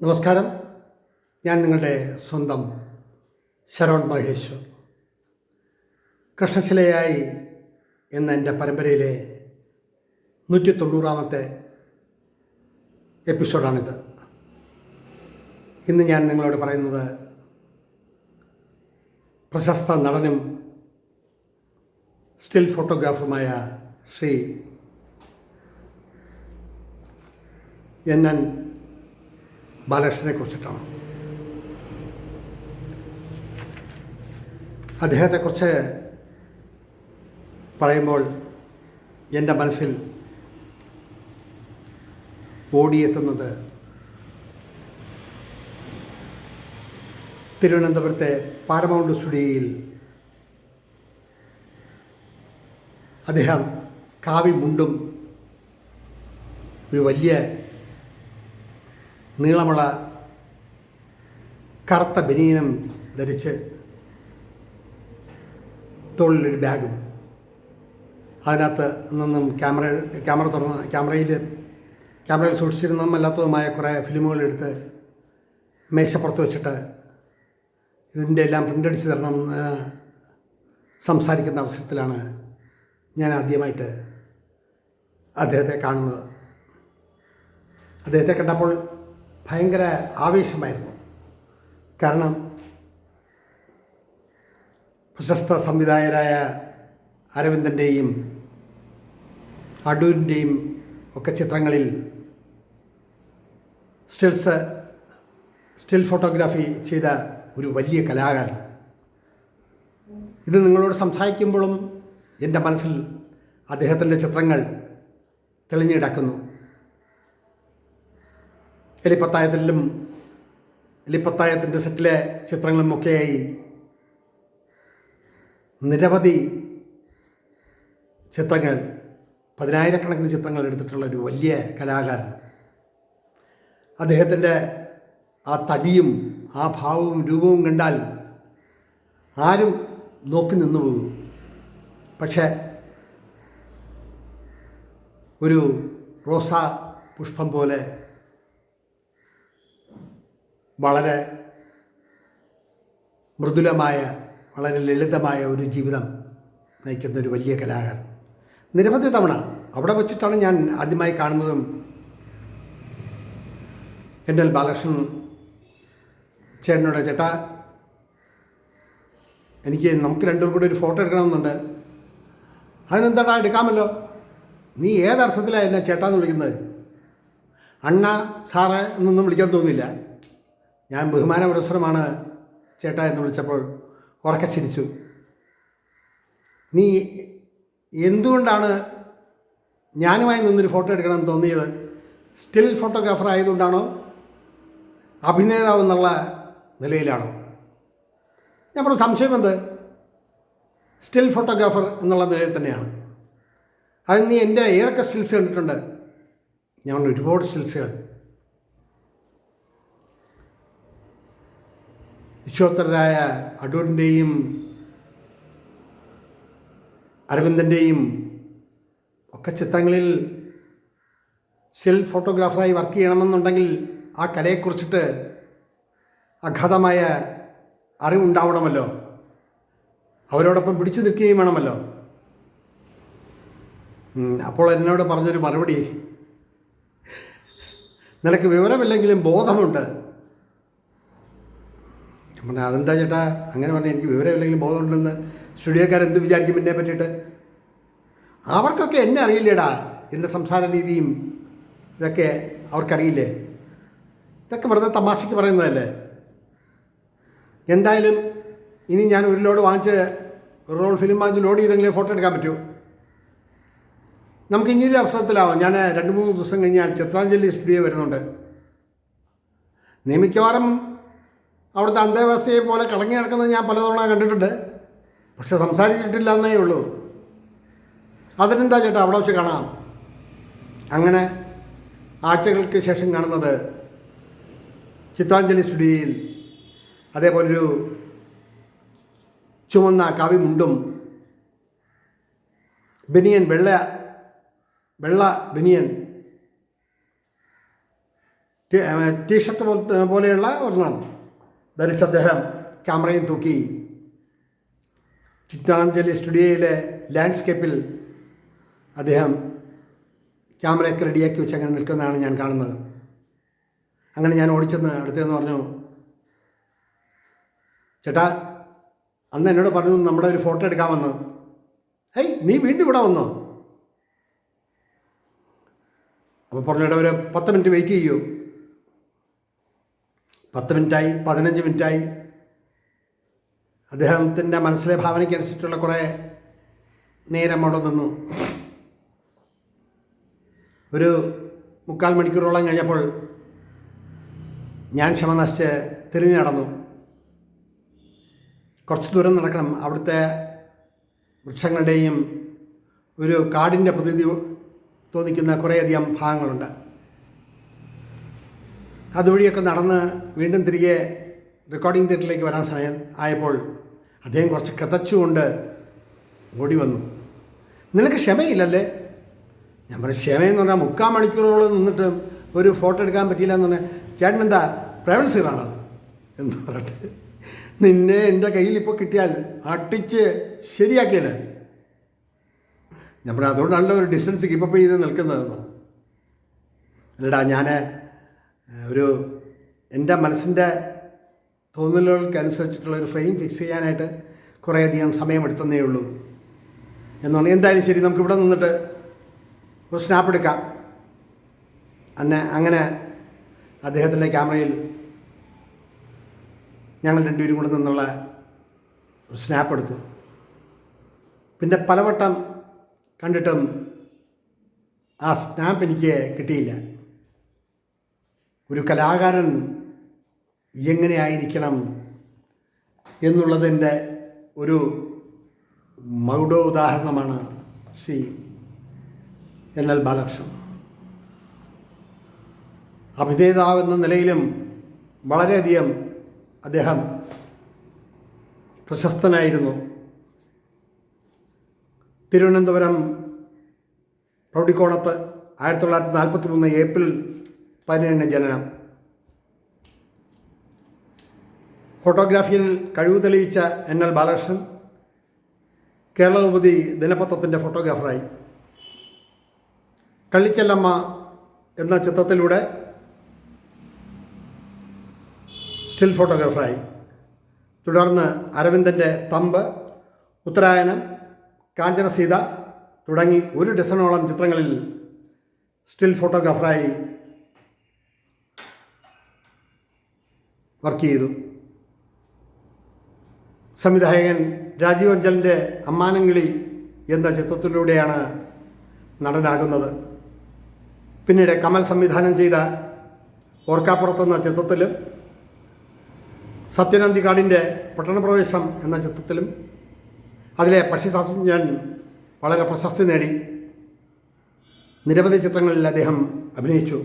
നമസ്കാരം. ഞാൻ നിങ്ങളുടെ സ്വന്തം ശരവൺ മഹേശ്വർ. കൃഷ്ണശിലയായി എന്ന എന്റെ പരമ്പരയിലെ നൂറ്റി തൊണ്ണൂറാമത്തെ എപ്പിസോഡാണിത്. ഇന്ന് ഞാൻ നിങ്ങളോട് പറയുന്നത് പ്രശസ്ത നടനും സ്റ്റിൽ ഫോട്ടോഗ്രാഫറുമായ ശ്രീ എൻ എൻ ബാലകൃഷ്ണനെ കുറിച്ചിട്ടാണ്. അദ്ദേഹത്തെക്കുറിച്ച് പറയുമ്പോൾ എന്റെ മനസ്സിൽ ഓടിയെത്തുന്നത് തിരുവനന്തപുരത്തെ പാരമൗണ്ട് സ്റ്റുഡിയോയിൽ അദ്ദേഹം കാവി മുണ്ടും ഒരു വലിയ നീളമുള്ള കറുത്ത ബനിയനും ധരിച്ച് തോളിലൊരു ബാഗും അതിനകത്ത് നിന്നും ക്യാമറ ക്യാമറ തുറന്ന് ക്യാമറയിൽ ക്യാമറയിൽ സൂക്ഷിച്ചിരുന്നതും അല്ലാത്തതുമായ കുറേ ഫിലിമുകൾ എടുത്ത് മേശപ്പുറത്ത് വെച്ചിട്ട് ഇതിന്റെ എല്ലാം പ്രിന്റ് അടിച്ച് തരണം സംസാരിക്കുന്ന അവസരത്തിലാണ് ഞാൻ ആദ്യമായിട്ട് അദ്ദേഹത്തെ കാണുന്നത്. അദ്ദേഹത്തെ കണ്ടപ്പോൾ ഭയങ്കര ആവേശമായിരുന്നു. കാരണം പ്രശസ്ത സംവിധായകരായ അരവിന്ദന്റെയും അടൂരിന്റെയും ഒക്കെ ചിത്രങ്ങളിൽ സ്റ്റിൽസ് സ്റ്റിൽ ഫോട്ടോഗ്രാഫി ചെയ്ത ഒരു വലിയ കലാകാരൻ. ഇത് നിങ്ങളോട് സംസാരിക്കുമ്പോഴും എന്റെ മനസ്സിൽ അദ്ദേഹത്തിന്റെ ചിത്രങ്ങൾ തെളിഞ്ഞിടക്കുന്നു. എലിപ്പത്തായത്തിലും എലിപ്പത്തായത്തിന്റെ സെറ്റിലെ ചിത്രങ്ങളുമൊക്കെയായി നിരവധി ചിത്രങ്ങൾ പതിനായിരക്കണക്കിന് ചിത്രങ്ങൾ എടുത്തിട്ടുള്ള ഒരു വലിയ കലാകാരൻ. അദ്ദേഹത്തിന്റെ ആ തടിയും ആ ഭാവവും രൂപവും കണ്ടാൽ ആരും നോക്കി നിന്നു പോകും. പക്ഷേ ഒരു റോസാ പുഷ്പം പോലെ വളരെ മൃദുലമായ വളരെ ലളിതമായ ഒരു ജീവിതം നയിക്കുന്ന ഒരു വലിയ കലാകാരൻ. നിരവധി തവണ അവിടെ വച്ചിട്ടാണ് ഞാൻ ആദ്യമായി കാണുന്നതും എന്റെ ബാലകൃഷ്ണൻ ചേട്ടനോട് ചേട്ടാ എനിക്ക് നമുക്ക് രണ്ടുപേർ കൂടി ഒരു ഫോട്ടോ എടുക്കണമെന്നുണ്ട്. അതിനെന്താടാ എടുക്കാമല്ലോ? നീ ഏതർത്ഥത്തിലാണ് എന്നെ ചേട്ടാന്ന് വിളിക്കുന്നത്? അണ്ണ സാറ് എന്നൊന്നും വിളിക്കാൻ തോന്നില്ല ഞാൻ ബഹുമാന പുരസ്സരമാണ് ചേട്ടാ എന്ന് വിളിച്ചപ്പോൾ ഉറക്കെ ചിരിച്ചു. നീ എന്തുകൊണ്ടാണ് ഞാനുമായി നിന്നൊരു ഫോട്ടോ എടുക്കണമെന്ന് തോന്നിയത്? Still photographer ആയതുകൊണ്ടാണോ? അഭിനേതാവ് എന്നുള്ള നിലയിലാണോ? ഞാൻ പറഞ്ഞു സംശയം എന്ത്? സ്റ്റിൽ ഫോട്ടോഗ്രാഫർ എന്നുള്ള നിലയിൽ തന്നെയാണ്. അത് നീ എന്റെ ഏതൊക്കെ സ്റ്റിൽസ് കണ്ടിട്ടുണ്ട്? ഞാൻ ഒരുപാട് സ്റ്റിൽസുകൾ. വിശ്വോത്തരായ അടൂരിന്റെയും അരവിന്ദന്റെയും ഒക്കെ ചിത്രങ്ങളിൽ സെൽ ഫോട്ടോഗ്രാഫറായി വർക്ക് ചെയ്യണമെന്നുണ്ടെങ്കിൽ ആ കലയെക്കുറിച്ചിട്ട് അഗാധമായ അറിവുണ്ടാവണമല്ലോ. അവരോടൊപ്പം പിടിച്ചു നിൽക്കുകയും വേണമല്ലോ. അപ്പോൾ എന്നോട് പറഞ്ഞൊരു മറുപടി. നിനക്ക് വിവരമില്ലെങ്കിലും ബോധമുണ്ട്. പറഞ്ഞു അതെന്താ ചേട്ടാ? അങ്ങനെ പറഞ്ഞാൽ എനിക്ക് വിവരമില്ലെങ്കിലും ബോധമുണ്ടെന്ന് സ്റ്റുഡിയോക്കാരെന്ത് വിചാരിക്കും എന്നെ പറ്റിയിട്ട്? അവർക്കൊക്കെ എന്നെ അറിയില്ലേടാ എന്റെ സംസാര രീതിയും ഇതൊക്കെ അവർക്കറിയില്ലേ? ഇതൊക്കെ വെറുതെ തമാശയ്ക്ക് പറയുന്നതല്ലേ? എന്തായാലും ഇനി ഞാൻ ഒരു ലോഡ് വാങ്ങിച്ച് റോൾ ഫിലിം വാങ്ങിച്ച് ലോഡ് ചെയ്തെങ്കിലേ ഫോട്ടോ എടുക്കാൻ പറ്റൂ. നമുക്ക് ഇനിയൊരു അവസരത്തിലാവാം. ഞാൻ രണ്ട് മൂന്ന് ദിവസം കഴിഞ്ഞാൽ ചിത്രാഞ്ജലി സ്റ്റുഡിയോ വരുന്നുണ്ട്. നിയമിക്കവാറും അവിടുത്തെ അന്തേവാസിയെ പോലെ കളങ്ങി നടക്കുന്നത് ഞാൻ പലതവണ കണ്ടിട്ടുണ്ട്. പക്ഷെ സംസാരിച്ചിട്ടില്ല എന്നേ ഉള്ളൂ. അതിനെന്താ ചേട്ടാ അവിടെ വെച്ച് കാണാം? അങ്ങനെ ആഴ്ചകൾക്ക് ശേഷം കാണുന്നത് ചിത്രാഞ്ജലി സ്റ്റുഡിയോയിൽ അതേപോലൊരു ചുമന്ന കാവിമുണ്ടും ബനിയൻ വെള്ള വെള്ള ബനിയൻ ടീഷർട്ട് പോലെയുള്ള ഒരെണ്ണം ധരിച്ച് അദ്ദേഹം ക്യാമറയും തൂക്കി. ചിത്രാഞ്ജലി സ്റ്റുഡിയോയിലെ ലാൻഡ്സ്കേപ്പിൽ അദ്ദേഹം ക്യാമറയൊക്കെ റെഡിയാക്കി വെച്ച് അങ്ങനെ നിൽക്കുന്നതാണ് ഞാൻ കാണുന്നത്. അങ്ങനെ ഞാൻ ഓടിച്ചെന്ന് അടുത്തെന്ന് പറഞ്ഞു ചേട്ടാ അന്ന് എന്നോട് പറഞ്ഞു നമ്മുടെ ഒരു ഫോട്ടോ എടുക്കാമെന്ന്. ഏയ് നീ വീണ്ടും ഇവിടെ വന്നോ? അപ്പോൾ പറഞ്ഞിട്ട് ഒരു പത്ത് മിനിറ്റ് വെയിറ്റ് ചെയ്യൂ. പത്ത് മിനിറ്റായി പതിനഞ്ച് മിനിറ്റായി. അദ്ദേഹത്തിന്റെ മനസ്സിലെ ഭാവനയ്ക്കനുസരിച്ചുള്ള കുറേ നേരം അവിടെ നിന്നു. ഒരു മുക്കാൽ മണിക്കൂറോളം കഴിഞ്ഞപ്പോൾ ഞാൻ ക്ഷമ നശിച്ച് തിരിഞ്ഞു നടന്നു. കുറച്ച് ദൂരം നടക്കണം. അവിടുത്തെ വൃക്ഷങ്ങളുടെയും ഒരു കാടിന്റെ പ്രതീതി തോന്നിക്കുന്ന കുറേയധികം ഭാഗങ്ങളുണ്ട്. അതുവഴിയൊക്കെ നടന്ന് വീണ്ടും തിരികെ റെക്കോർഡിംഗ് തിയേറ്ററിലേക്ക് വരാൻ സമയം ആയപ്പോൾ അദ്ദേഹം കുറച്ച് കതച്ചുകൊണ്ട് ഓടി വന്നു. നിനക്ക് ക്ഷമയില്ലല്ലേ? ഞാൻ പറഞ്ഞു ക്ഷമയെന്ന് പറഞ്ഞാൽ മുക്കാൽ മണിക്കൂറോളം നിന്നിട്ട് ഒരു ഫോട്ടോ എടുക്കാൻ പറ്റിയില്ല എന്ന് പറഞ്ഞാൽ ചേട്ടൻ എന്താ പ്രൈവറ്റ് സീറാണോ എന്ന് പറഞ്ഞിട്ട് നിന്നെ എന്റെ കയ്യിൽ ഇപ്പോൾ കിട്ടിയാൽ അട്ടിച്ച് ശരിയാക്കിയത് ഞാൻ പറഞ്ഞു അതുകൊണ്ടാണല്ലോ ഒരു ഡിസ്റ്റൻസ് കീപ്പപ്പ് ചെയ്ത് നിൽക്കുന്നതെന്ന് അല്ലടാ ഞാൻ ഒരു എന്റെ മനസ്സിന്റെ തോന്നലുകൾക്കനുസരിച്ചിട്ടുള്ള ഒരു ഫ്രെയിം ഫിക്സ് ചെയ്യാനായിട്ട് കുറേയധികം സമയമെടുത്തന്നേ ഉള്ളൂ എന്നാണ് എന്തായാലും ശരി നമുക്ക് ഇവിടെ നിന്നിട്ട് ഒരു സ്നാപ്പ് എടുക്കാം. അന്നെ അങ്ങനെ അദ്ദേഹത്തിന്റെ ക്യാമറയിൽ ഞങ്ങൾ രണ്ടുപേരും കൂടെ നിന്നുള്ള ഒരു സ്നാപ്പ് എടുത്തു. പിന്നെ പലവട്ടം കണ്ടിട്ടും ആ സ്നാപ്പ് എനിക്ക് കിട്ടിയില്ല. ഒരു കലാകാരൻ എങ്ങനെയായിരിക്കണം എന്നുള്ളതിന്റെ ഒരു മൗഢ ഉദാഹരണമാണ് സി എൻ എൽ ബാലകൃഷ്ണൻ. അഭിനേതാവെന്ന നിലയിലും വളരെയധികം അദ്ദേഹം പ്രശസ്തനായിരുന്നു. തിരുവനന്തപുരം പ്രൗഢിക്കോണത്ത് ആയിരത്തി തൊള്ളായിരത്തി നാൽപ്പത്തി മൂന്ന് ഏപ്രിൽ പതിനേഴിന് ജനനം. ഫോട്ടോഗ്രാഫിയിൽ കഴിവ് തെളിയിച്ച എൻ എൽ ബാലകൃഷ്ണൻ കേരളോപതി ദിനപത്രത്തിന്റെ ഫോട്ടോഗ്രാഫറായി. കള്ളിച്ചെല്ലമ്മ എന്ന ചിത്രത്തിലൂടെ സ്റ്റിൽ ഫോട്ടോഗ്രാഫറായി. തുടർന്ന് അരവിന്ദന്റെ തമ്പ് ഉത്തരായനം കാഞ്ചനസീത തുടങ്ങി ഒരു ഡസനോളം ചിത്രങ്ങളിൽ സ്റ്റിൽ ഫോട്ടോഗ്രാഫറായി വർക്ക് ചെയ്തു. സംവിധായകൻ രാജീവ് അഞ്ചലിന്റെ അമ്മാനങ്കിളി എന്ന ചിത്രത്തിലൂടെയാണ് നടനാകുന്നത്. പിന്നീട് കമൽ സംവിധാനം ചെയ്ത ഓർക്കാപ്പുറത്ത് എന്ന ചിത്രത്തിലും സത്യനന്ദിക്കാടിന്റെ പട്ടണപ്രവേശം എന്ന ചിത്രത്തിലും അതിലെ പക്ഷിശാസ്ത്രജ്ഞൻ വളരെ പ്രശസ്തി നേടി. നിരവധി ചിത്രങ്ങളിൽ അദ്ദേഹം അഭിനയിച്ചു.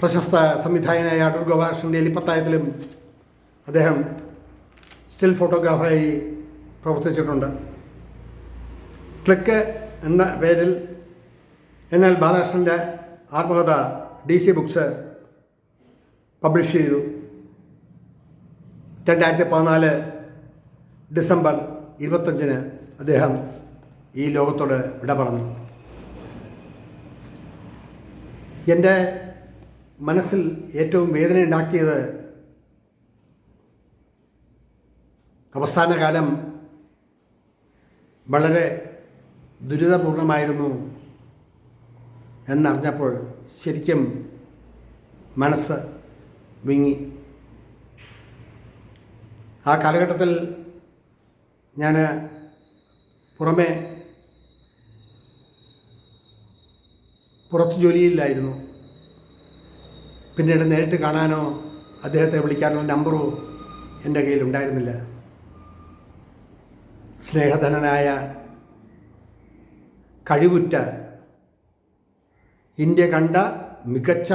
പ്രശസ്ത സംവിധായകനായ അടൂർ ഗോപാലകൃഷ്ണന്റെ എലിപ്പത്തായത്തിലും അദ്ദേഹം സ്റ്റിൽ ഫോട്ടോഗ്രാഫറായി പ്രവർത്തിച്ചിട്ടുണ്ട്. ക്ലിക്ക് എന്ന പേരിൽ എൻ എൽ ബാലകൃഷ്ണന്റെ ആത്മകഥ ഡി സി ബുക്സ് പബ്ലിഷ് ചെയ്തു. രണ്ടായിരത്തി പതിനാല് ഡിസംബർ ഇരുപത്തഞ്ചിന് അദ്ദേഹം ഈ ലോകത്തോട് വിട പറഞ്ഞു എന്റെ മനസ്സിൽ ഏറ്റവും വേദനയുണ്ടാക്കിയത് അവസാന കാലം വളരെ ദുരിതപൂർണമായിരുന്നു എന്നറിഞ്ഞപ്പോൾ ശരിക്കും മനസ്സ് വിങ്ങി. ആ കാലഘട്ടത്തിൽ ഞാൻ പുറമെ പുറത്ത് ജോലിയില്ലായിരുന്നു. പിന്നീട് നേരിട്ട് കാണാനോ അദ്ദേഹത്തെ വിളിക്കാനോ നമ്പറോ എന്റെ കയ്യിൽ ഉണ്ടായിരുന്നില്ല. സ്നേഹധനനായ കഴിവുറ്റ ഇന്ത്യ കണ്ട മികച്ച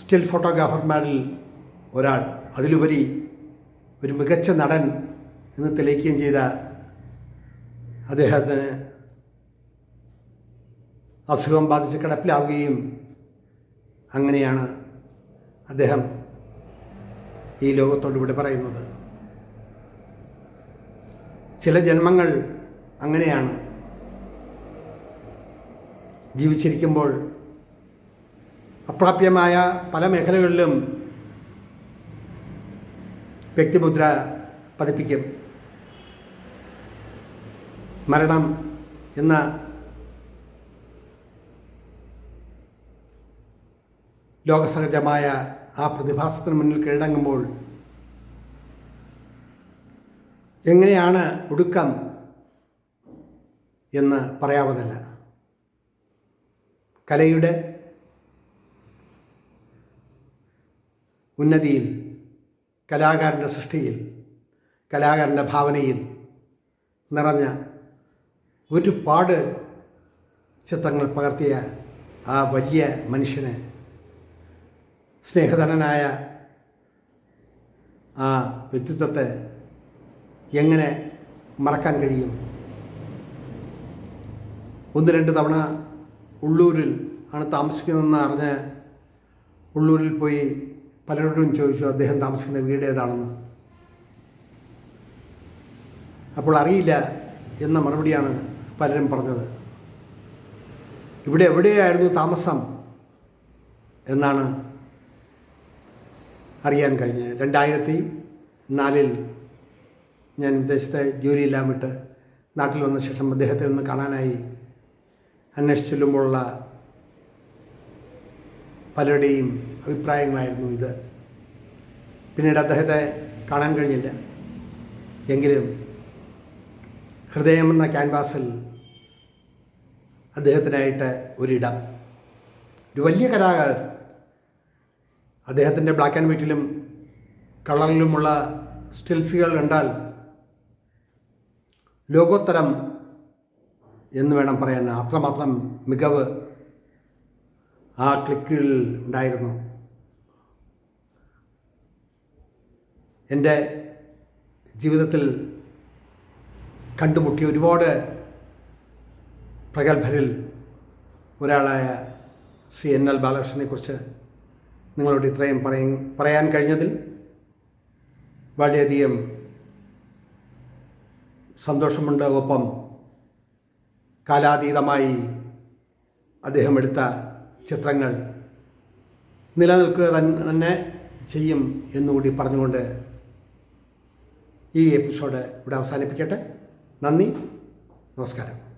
സ്റ്റിൽ ഫോട്ടോഗ്രാഫർമാരിൽ ഒരാൾ. അതിലുപരി ഒരു മികച്ച നടൻ എന്ന് തെളിയിക്കുകയും ചെയ്ത അദ്ദേഹത്തിന് അസുഖം ബാധിച്ച് കിടപ്പിലാവുകയും അങ്ങനെയാണ് അദ്ദേഹം ഈ ലോകത്തോട് ഇവിടെ പറയുന്നത്. ചില ജന്മങ്ങൾ അങ്ങനെയാണ്. ജീവിച്ചിരിക്കുമ്പോൾ അപ്രാപ്യമായ പല മേഖലകളിലും വ്യക്തിമുദ്ര പതിപ്പിക്കും. മരണം എന്ന ലോകസഹജമായ ആ പ്രതിഭാസത്തിന് മുന്നിൽ കീഴടങ്ങുമ്പോൾ എങ്ങനെയാണ് ഒടുക്കം എന്ന് പറയാവതല്ല കലയുടെ ഉന്നതിയിൽ കലാകാരന്റെ സൃഷ്ടിയിൽ കലാകാരന്റെ ഭാവനയിൽ നിറഞ്ഞ ഒരുപാട് ചിത്രങ്ങൾ പകർത്തിയ ആ വലിയ മനുഷ്യന് സ്നേഹധനനായ ആ വ്യക്തിത്വത്തെ എങ്ങനെ മറക്കാൻ കഴിയും? ഒന്ന് രണ്ട് തവണ ഉള്ളൂരിൽ ആണ് താമസിക്കുന്നതെന്ന് അറിഞ്ഞ് ഉള്ളൂരിൽ പോയി പലരോടും ചോദിച്ചു അദ്ദേഹം താമസിക്കുന്ന വീട് ഏതാണെന്ന്. അപ്പോൾ അറിയില്ല എന്ന മറുപടിയാണ് പലരും പറഞ്ഞത്. ഇവിടെ എവിടെയായിരുന്നു താമസം എന്നാണ് അറിയാൻ കഴിഞ്ഞ് രണ്ടായിരത്തി നാലിൽ ഞാൻ വിദേശത്തെ ജോലിയെല്ലാം വിട്ട് നാട്ടിൽ വന്ന ശേഷം അദ്ദേഹത്തെ ഒന്ന് കാണാനായി അന്വേഷിച്ച് ചെല്ലുമ്പോഴുള്ള പലരുടെയും അഭിപ്രായങ്ങളായിരുന്നു ഇത്. പിന്നീട് അദ്ദേഹത്തെ കാണാൻ കഴിഞ്ഞില്ല. എങ്കിലും ഹൃദയമെന്ന ക്യാൻവാസിൽ അദ്ദേഹത്തിനായിട്ട് ഒരിടം. ഒരു വലിയ കലാകാരൻ. അദ്ദേഹത്തിന്റെ ബ്ലാക്ക് ആൻഡ് വൈറ്റിലും കളറിലുമുള്ള സ്റ്റിൽസുകൾ കണ്ടാൽ ലോകോത്തരം എന്ന് വേണം പറയാൻ. അത്രമാത്രം മികവ് ആ ക്ലിക്കുകളിൽ ഉണ്ടായിരുന്നു. എന്റെ ജീവിതത്തിൽ കണ്ടുമുട്ടിയ ഒരുപാട് പ്രഗത്ഭരിൽ ഒരാളായ ശ്രീ എൻ എൽ ബാലകൃഷ്ണനെക്കുറിച്ച് നിങ്ങളോട് ഇത്രയും പറയും പറയാൻ കഴിഞ്ഞതിൽ വളരെയധികം സന്തോഷമുണ്ട്. ഒപ്പം കാലാതീതമായി അദ്ദേഹം എടുത്ത ചിത്രങ്ങൾ നിലനിൽക്കുക തന്നെ ചെയ്യും എന്നുകൂടി പറഞ്ഞുകൊണ്ട് ഈ എപ്പിസോഡ് ഇവിടെ അവസാനിപ്പിക്കട്ടെ. നന്ദി. നമസ്കാരം.